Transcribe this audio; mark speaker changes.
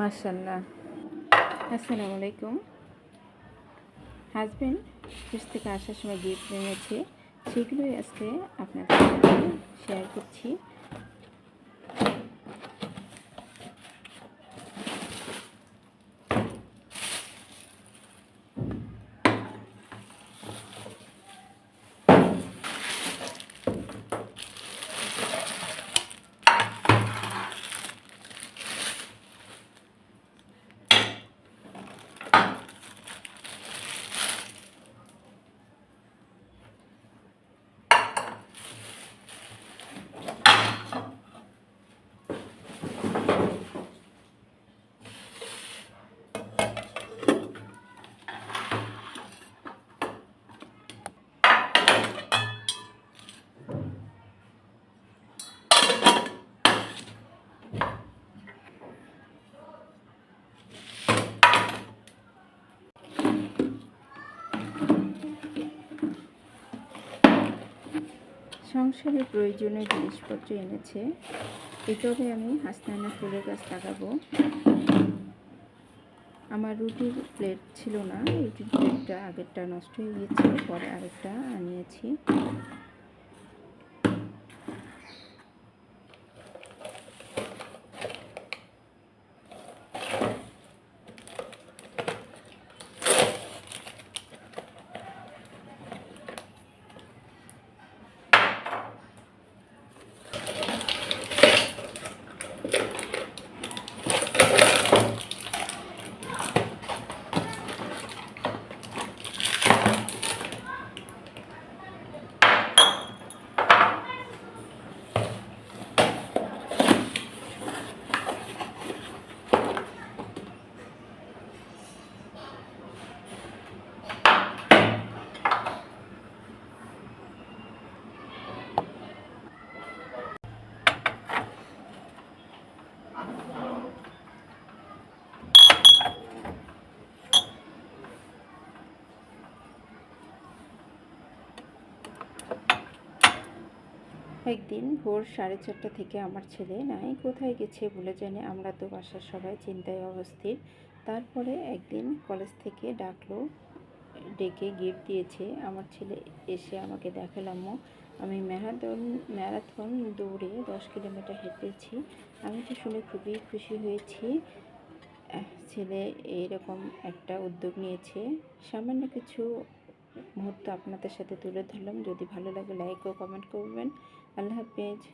Speaker 1: মার্শাল্লাহ আসসালামু আলাইকুম। হাজবেন্ড অফিস থেকে আসার সময় গিফট এনেছে সেগুলোই আজকে আপনাদের সাথে শেয়ার করছি। সংসারে প্রয়োজনীয় জিনিসপত্র এনেছে। এটবে আমি হাসনানা ফুলের গাছ লাগাবো। আমার রুটির প্লেট ছিল না, রুটির প্লেটটা আগেরটা নষ্ট হয়ে গিয়েছে, পরে আরেকটা আনিয়েছি। একদিন ভোর সাড়ে চারটা থেকে আমার ছেলে নাই, কোথায় গেছে বলে জানে আমরা তো বাসার সবাই চিন্তায় অবস্থির। তারপরে একদিন কলেজ থেকে ডাকলো, ডেকে গিফট দিয়েছে। আমার ছেলে এসে আমাকে দেখালামও আমি ম্যারাথন ম্যারাথন দৌড়ে দশ কিলোমিটার হেঁটেছি। আমি তো শুনে খুবই খুশি হয়েছি। ছেলে এরকম একটা উদ্যোগ নিয়েছে। সামান্য কিছু মুহূর্ত আপনাদের সাথে তুলে ধরলাম। যদি ভালো লাগে লাইক ও কমেন্ট করবেন। আল্লাহ হাফেজ।